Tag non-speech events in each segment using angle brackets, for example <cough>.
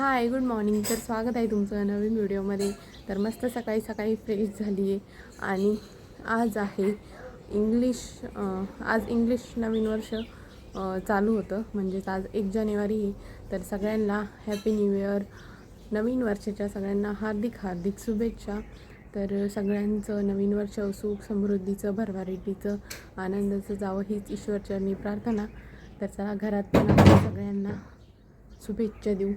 Hi good morning. तर स्वागत आहे तुमचं नवीन व्हिडिओमध्ये. तर मस्त सकाळी सकाळी फ्रेश झाली आहे. आणि आज आहे इंग्लिश आज इंग्लिश नवीन वर्ष चालू होतं. म्हणजेच आज एक जानेवारी आहे. तर सगळ्यांना हॅपी न्यू इयर नवीन वर्षाच्या सगळ्यांना हार्दिक हार्दिक शुभेच्छा. तर सगळ्यांचं नवीन वर्ष सुख समृद्धीचं भरभराटीचं आनंदाचं जावं हीच ईश्वरचरणी प्रार्थना. तर चला घरात पण सगळ्यांना शुभेच्छा देऊ.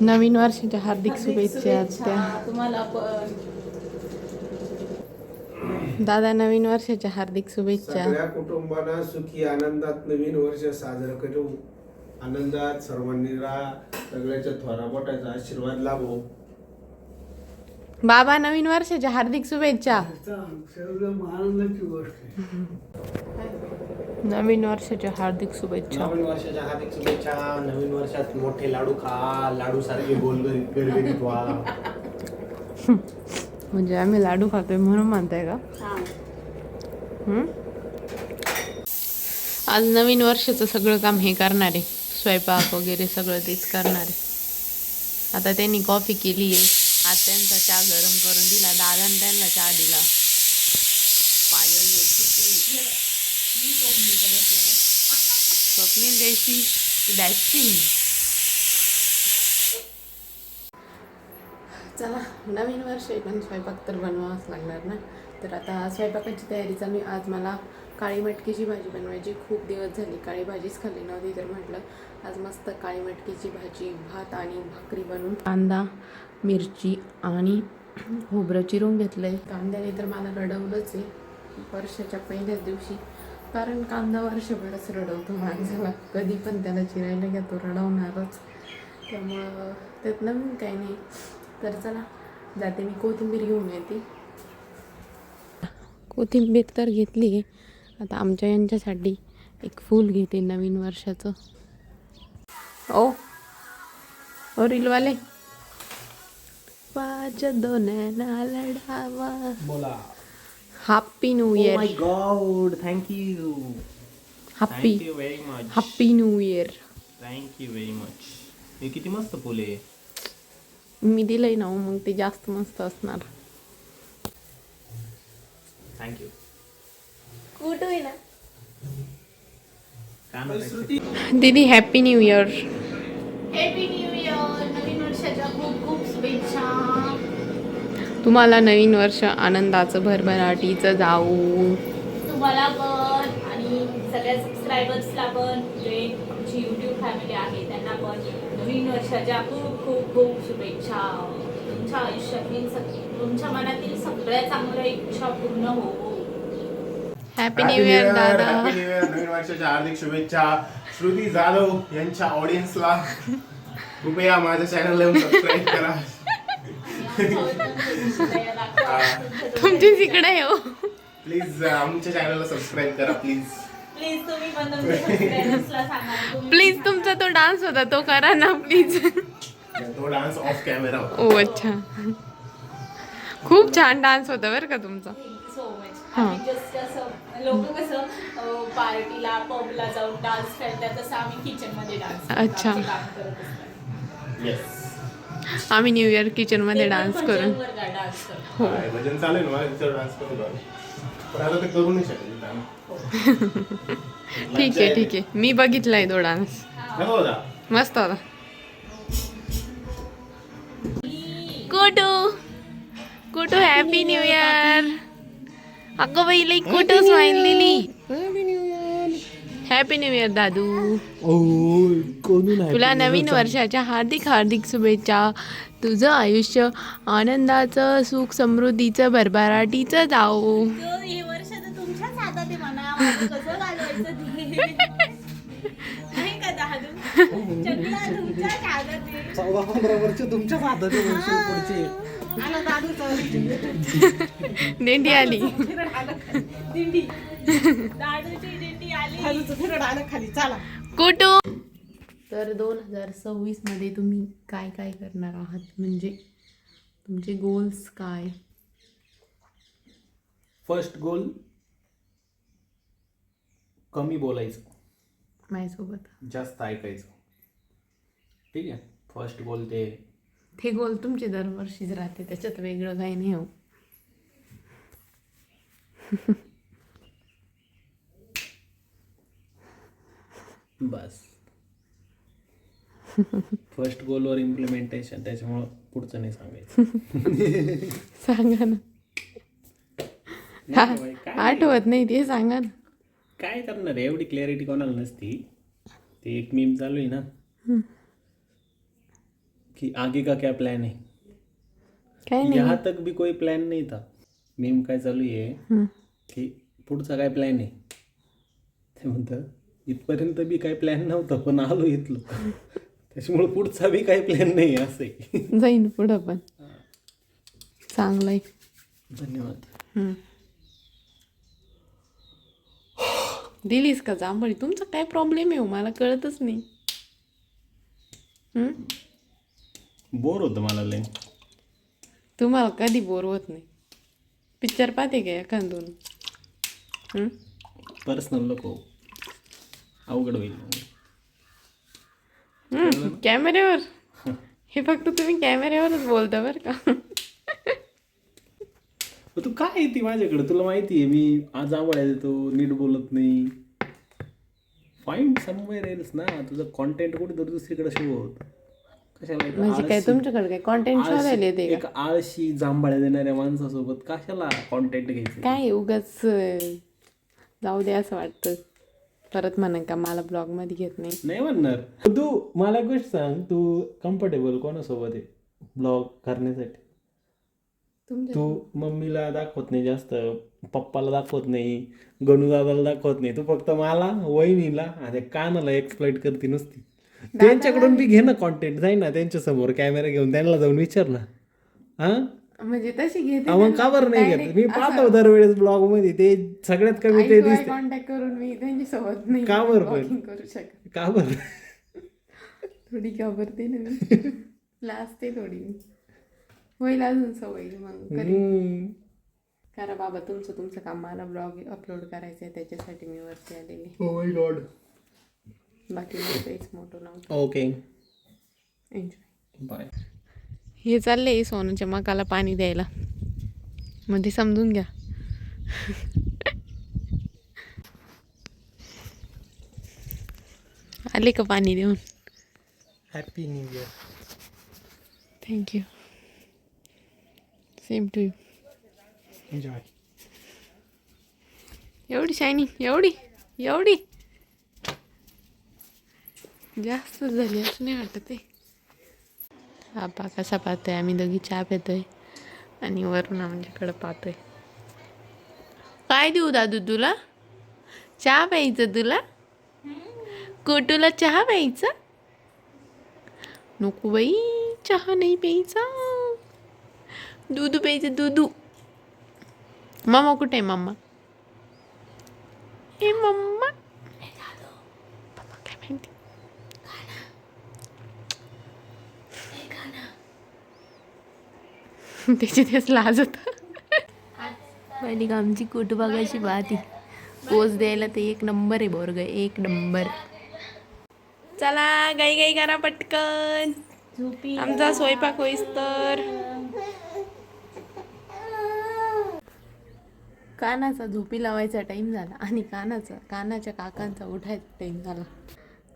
नवीन वर्षाच्या हार्दिक शुभेच्छा त्या तुम्हाला पण दादा नवीन वर्षाच्या हार्दिक शुभेच्छा. कुटुंबांना सुखी आनंदात नवीन वर्ष साजरं करू. आनंदात सर्वांनी राहा. सगळ्याच्या थोरा मोठ्याचा आशीर्वाद लाभो. बाबा नवीन वर्षाच्या हार्दिक शुभेच्छा. सर्व आनंदाची गोष्ट आहे. <laughs> नवीन वर्षाच्या हार्दिक शुभेच्छा. नवीन वर्षाच्या हार्दिक शुभेच्छा नवीन वर्षात मोठे लाडू खा लाडू सारखे गोल गरगरीत व्हा. <laughs> म्हणजे आम्ही लाडू खातोय म्हणून म्हणताय का? हम्म? आज नवीन वर्षाचं सगळं काम हे करणार. आहे स्वयंपाक वगैरे सगळं तेच करणार. आहे आता त्यांनी कॉफी केली आहे आज त्यांचा चहा गरम करून दिला. दादाने त्यांना चहा दिला. पायल स्वप्नील देशी द्यायची चला नवीन वर्ष आहे पण स्वयंपाक तर बनवावाच लागणार ना. तर आता स्वयंपाकाची तयारी चालू आज मला काळी मटकीची भाजी बनवायची. खूप दिवस झाली काळी भाजीच खाल्ली नव्हती तर म्हटलं आज मस्त काळी मटकीची भाजी भात आणि भाकरी बनवून कांदा मिरची आणि खोबरं चिरून घेतलं आहे कांद्याने तर मला रडवलंच आहे. वर्षाच्या पहिल्याच दिवशी कारण कांदा वर्षभरच रडवतो माणसाला. कधी पण त्याला चिरायला घ्या तो रडवणारच. त्यामुळं त्यात नवीन काही नाही. तर चला जाते मी. कोथिंबीर घेऊन येते. कोथिंबीर तर घेतली. आहे आता आमच्या यांच्यासाठी एक फूल घेते नवीन वर्षाचं. ओ ओ रिलवाले. पाच दोन्याना लढावा बोला happy new my year god thank you happy thank you very much happy new year thank you very much हे किती मस्त फुले. आहे. मी दिलंय ना हो, मग ते जास्त मस्त असणार. थँक्यू कुठं आहे ना? काय म्हणताय? दीदी happy new year happy new तुम्हाला नवीन वर्ष आनंदाचं भरभराटीचं जाऊ. तुम्हाला पण आणि सगळ्या सबस्क्रायबर्सला पण जे आमची यूट्यूब फॅमिली आहे त्यांना पण नवीन वर्षाच्या खूप खूप खूप शुभेच्छा. तुमच्या आयुष्यातील तुमच्या मनातील सगळ्या चांगल्या इच्छा पूर्ण हो. हॅपी न्यू इयर दादा. Happy New Year, नवीन वर्षाच्या हार्दिक शुभेच्छा. श्रुती जाधव यांच्या ऑडियन्सला कृपया माझ्या चॅनलला सबस्क्राईब करा. तुमची तिकडे हो प्लीज आमच्या चॅनलला सबस्क्राईब करा प्लीज प्लीज तुम्ही पण तुमच्या सबस्क्रायबर्सला सांगा. तुम्ही प्लीज तुमचा तो डान्स होता तो करा ना प्लीज तो डान्स ऑफ कॅमेरा ओ अच्छा. खूप छान डान्स होता बरं का तुमचा. So much. आम्ही जस्ट असं लोक कसं पार्टीला पबला जाऊन डान्स खेळतात तसं आम्ही किचनमध्ये डान्स अच्छा. येस आम्ही न्यू इयर किचनमध्ये डान्स करून. हो. ठीक आहे ठीक आहे. मी बघितलाय तो डान्स मस्त होता. कुटू. कुटू हॅपी न्यू इयर अगं बाई लई कुटू स्माईल दिली. हॅपी न्यू इयर दादू तुला नवीन वर्षाच्या हार्दिक हार्दिक शुभेच्छा. तुझं आयुष्य आनंदाचं सुख समृद्धीचं भरभराटीचं जाओ हे दिंडी आलं. खाली. दिंडी दादूची दिंडी आली दादूचं फिरड आलं खाली चला. कुटू तर दोन हजार सव्वीसमध्ये तुम्ही काय काय करणार आहात? म्हणजे तुमचे गोल्स काय? फर्स्ट गोल कमी बोलायचं. माझ्यासोबत. जास्त ऐकायचं. ठीक आहे? फर्स्ट गोल ते. ते गोल तुमचे दरवर्षीच राहते त्याच्यात वेगळं काही नाही हो. <laughs> बस. फर्स्ट गोलवर इम्प्लिमेंटेशन त्याच्यामुळं पुढचं नाही सांगायचं. सांगा ना. आठवत नाही ते सांगा ना. काय करणार? आहे? एवढी क्लॅरिटी कोणाला नसती. ते एक मीम चालू आहे ना. कि आगे का क्या प्लान है काय यहाँ तक भी कोई प्लॅन नाही था. मीम काय चालू आहे. की पुढचा काय प्लॅन आहे? ते म्हणतं इथपर्यंत बी काय प्लॅन नव्हता पण आलो इथलो. त्याच्यामुळे पुढचा बी काही प्लॅन नाही आहे असं आहे. जाईन पुढं पण. चांगलंय धन्यवाद. हम्म. दिलीस का जांभळी? तुमचा काय प्रॉब्लेम आहे हो? मला कळतच नाही? बोर होतं मला लय. तुम्हाला कधी बोर होत नाही. पिक्चर पाहते का एखाद दोन? पर्सनल नको. अवघड होईल. हम्म, कॅमेऱ्यावर. हे फक्त तुम्ही कॅमेऱ्यावरच बोलता बरं का? तू काय येते माझ्याकडे? तुला माहिती आहे मी आज आवड देतो नीट बोलत नाही. फाईंड समवेअर एल्स ना तुझं कॉन्टेंट कुठेतरी दुसरीकडे शोध कशाला एक म्हणजे काय तुमच्याकडे काय कॉन्टेंट आळशी- शोधायला येते एक आळशी जांभाळ्या देणाऱ्या माणसासोबत कशाला कॉन्टेंट घ्यायचं? काय उगाच जाऊ दे असं वाटतं. परत म्हणा का मला ब्लॉगमध्ये घेत नाही. नाही म्हणणार. तू मला एक गोष्ट सांग तू कम्फर्टेबल कोणासोबत आहे ब्लॉग करण्यासाठी? तुमच्या तू मम्मीला दाखवत नाही जास्त पप्पाला दाखवत नाही गणू दादाला दाखवत नाही. तू फक्त मला वहिनीला आणि कानाला एक्सप्लॉइट करते नुसती. त्यांच्याकडून बी घे ना कॉन्टेंट जाई ना त्यांच्यासमोर कॅमेरा घेऊन त्यांना जाऊन विचार ना. हा? म्हणजे तशी घेते हा, मग का बरं नाही घेत मी पाहतो दरवेळेस ब्लॉगमध्ये ते सगळ्यात कमी ते दिसते. कॉन्टॅक्ट करून मी त्यांच्यासोबत नाही का बरं पण? करू शकत. का बरं? थोडी घाबरते ना मी. <laughs> लाजते थोडी होईल अजून सवय मग करेन. करा बाबा तुमचं तुमचं काम मला ब्लॉग अपलोड करायचं आहे त्याच्यासाठी मी वरती आलेली. my god. बाकी काहीच मोठं नव्हतं ओके एन्जॉय बाय हे चालले सोनूच्या मकाला पाणी द्यायला. मध्ये समजून घ्या. आले का पाणी देऊन? Happy new year thank you same to you enjoy एवढी शायनी एवढी एवढी. जास्त झाली असं नाही वाटत आहे. हा पा कसा पाहतोय आम्ही दोघी चहा पितोय आणि वरून आमच्याकडं पाहतोय. काय देऊ दादू तुला? चहा प्यायचं तुला? कोटूला चहा प्यायचा? नको बाई चहा नाही प्यायचा. दूध प्यायचं दूधू. मामा कुठे आहे मम्मा ए मम्मा पप्पा काय माहिती <laughs> त्याची तेच लाज होत. पहिली आमची कुटुंबाची बाती पोच द्यायला ते एक नंबर आहे बोरग एक नंबर. चला गाई गाई करा पटकन. झोपी आमचा स्वयंपाक होईस तर. कानाचा झोपी लावायचा टाईम झाला आणि कानाचा कानाच्या काकांचा उठायचा टाईम झाला.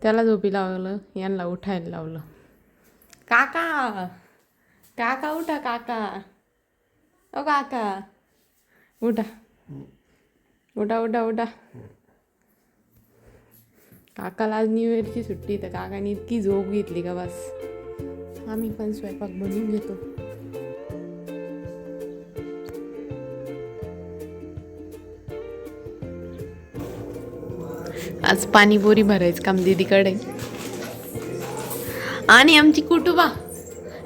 त्याला झोपी लावलं यांना उठायला लावलं. काका काका उठा काका. ओ काका उठा. उठा उठा उठा. काकाला आज न्यू इयरची सुट्टी तर काकाने इतकी झोप घेतली का बस. आम्ही पण स्वयंपाक बनवून घेतो. आज पाणीपुरी भरायचं काम दीदीकडे. आणि आमची कुटुंबा.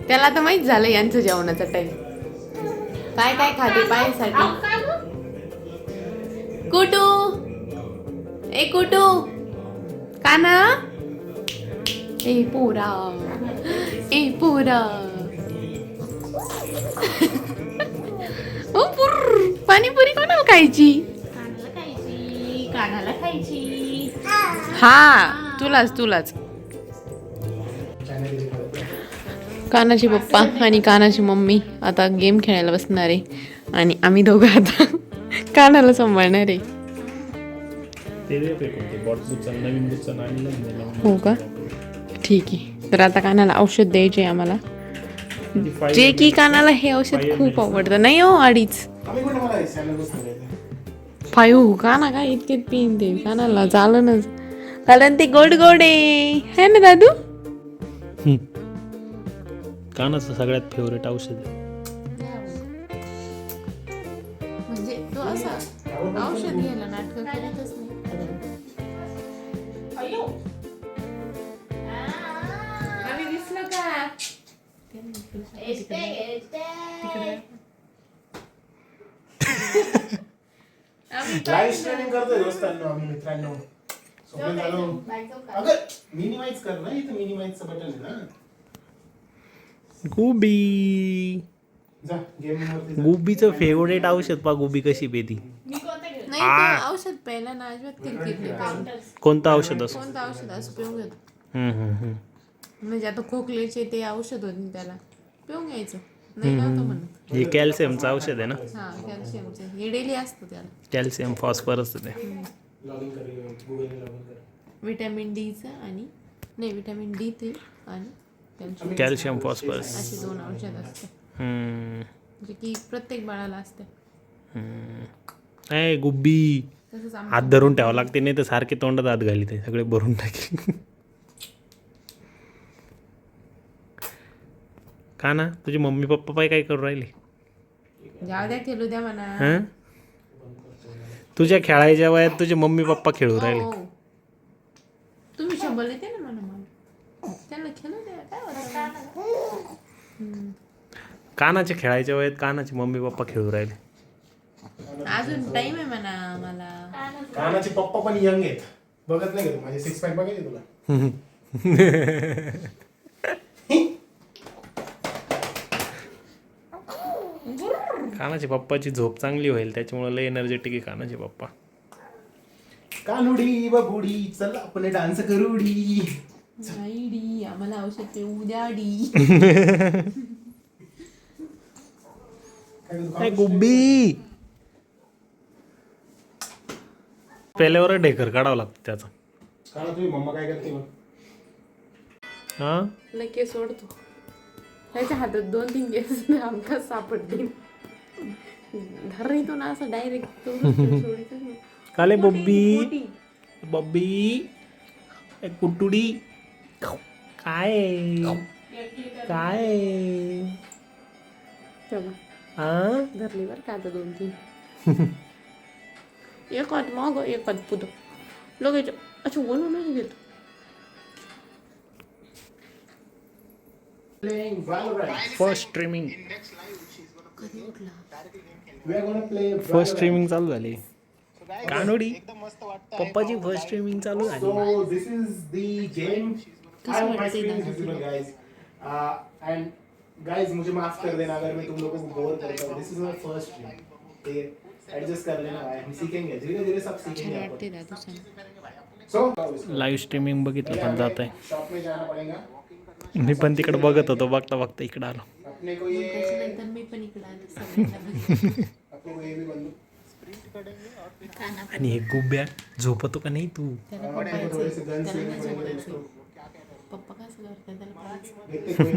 त्याला तर माहीत झालं यांचं जेवणाचा टाइम काय काय खाते पायासाठी? कुटू. ए कुटू. काना ए पोरा. ए पोरा. ओ पुर. पाणीपुरी कोणाला खायची? कानाला खायची. कानाला खायची. हा तुलाच तुलाच. कानाची पप्पा आणि कानाची मम्मी आता गेम खेळायला बसणार आहे. आणि आम्ही दोघं आता कानाला सांभाळणार आहे. दे ना हो का? ठीक आहे. तर आता कानाला औषध द्यायचे आम्हाला. five जे की? कानाला हे औषध खूप. आवडतं. नाही हो अडीच फायू काना काय इतके पिन ते कानाला चालनच कारण ते गोड गोड आहे. है ना दादू? कानाचं सगळ्यात फेवरेट औषध आहे. म्हणजे तो असा औषध घ्यायला नाटक करतच नाही. अयो आम्ही दिसलो का? येते येते लाईव्ह स्ट्रीमिंग करतोय दोस्तांनो आम्ही मित्रांनो. स्वप्न झालो. अगं मिनिमाइज कर ना इथं मिनिमाइजचं बटन आहे ना. गुबी. गुबीचं फेवरेट औषध पा गुबी कशी पेती. मी कोणतं घेऊ नाही ते औषध प्यायला ना अजिबात किरकिर कोणतं औषध असं? कोणतं औषध असं पिऊन घेतो. म्हणजे आता खोकल्याचे ते औषध होते त्याला. पिऊन घ्यायचं. नाही नव्हतं म्हणत. हे कॅल्शियमचं औषध आहे ना? हा कॅल्शियमचे. हे डेली असतं त्याला. कॅल्शियम फॉस्फरस ते. विटॅमिन डीचं आणि नाही विटॅमिन डी ते आणि कॅल्शियम कॅल्शियम फॉस्फरस. अशी दोन औषध असतात हम्म, जे की प्रत्येक बाळाला असते. हम्म. ए गुब्बी. तसंच आम हात धरून ठेवावं लागते नाही तर सारखे तोंडात हात घाली ते सगळे भरून टाकी का ना तुझे मम्मी पप्पा पाय काय करू राहिले? जाऊ द्या खेळू द्या म्हणा. हं? तुझ्या खेळायच्या वयात तुझे मम्मी पप्पा खेळू राहिले. हो. तुम्ही शंभर येते ना म्हणा मला त्यांना खेळू द्या काय होतं कानाचे खेळायच्या वयात कानाचे मम्मी पप्पा खेळू राहिले. अजून टाइम आहे म्हणा मला कानाचे पप्पा पण यंग आहेत. बघत नाही का तू? माझे सिक्स पॅक बघायचे तुला? कानाचे पप्पाची झोप चांगली होईल त्याच्यामुळे लय एनर्जेटिक आहे कानाचे पप्पा. कानुडी बबुडी चल आपण डान्स करूडी. नाही डी आम्हाला औषध पिऊ द्या डी? ए, गुब्बी! पेल्यावर ढेकर काढावं लागतं त्याचं. काना तुझी मम्मा काय करते मग? हा? नाही केस सोडतो त्याच्या हातात दोन तीन केस आमका सापडतील. धर तो ना असं डायरेक्ट काले बब्बी! बब्बी! ए, कुटुडी! काय? काय? हा? धरली बरं का आता दोन तीन. एक हात माग एक हात पुढं. लगेच अच्छा बोलूनच घेतो Playing Valorant. First streaming We are gonna play first streaming चालू झाली. कानोडी. पप्पाची फर्स्ट स्ट्रीमिंग चालू झाली. So this is the game. I hope my screen is visible, guys. Uh, and guys, मुझे माफ कर देना अगर मैं तुम लोगों को बोर करता हूँ. This is my first stream. ठीक है? Adjust कर लेना भाई. हम सीखेंगे. धीरे धीरे सब सीखेंगे. So लाईव्ह स्ट्रीमिंग बघितलं पण जात आहे शॉप में जाना पड़ेगा. मी पण तिकडे बघत होतो बघता बघता इकडे आलो अपने को ये त्याच्यानंतर मी पण इकडे आले सगळ्यांना अपने को ये भी बंदूक. आणि हे गुब्या झोपतो का नाही तू त्याला थोड़े से उसको. पप्पा कसं करतात? त्याला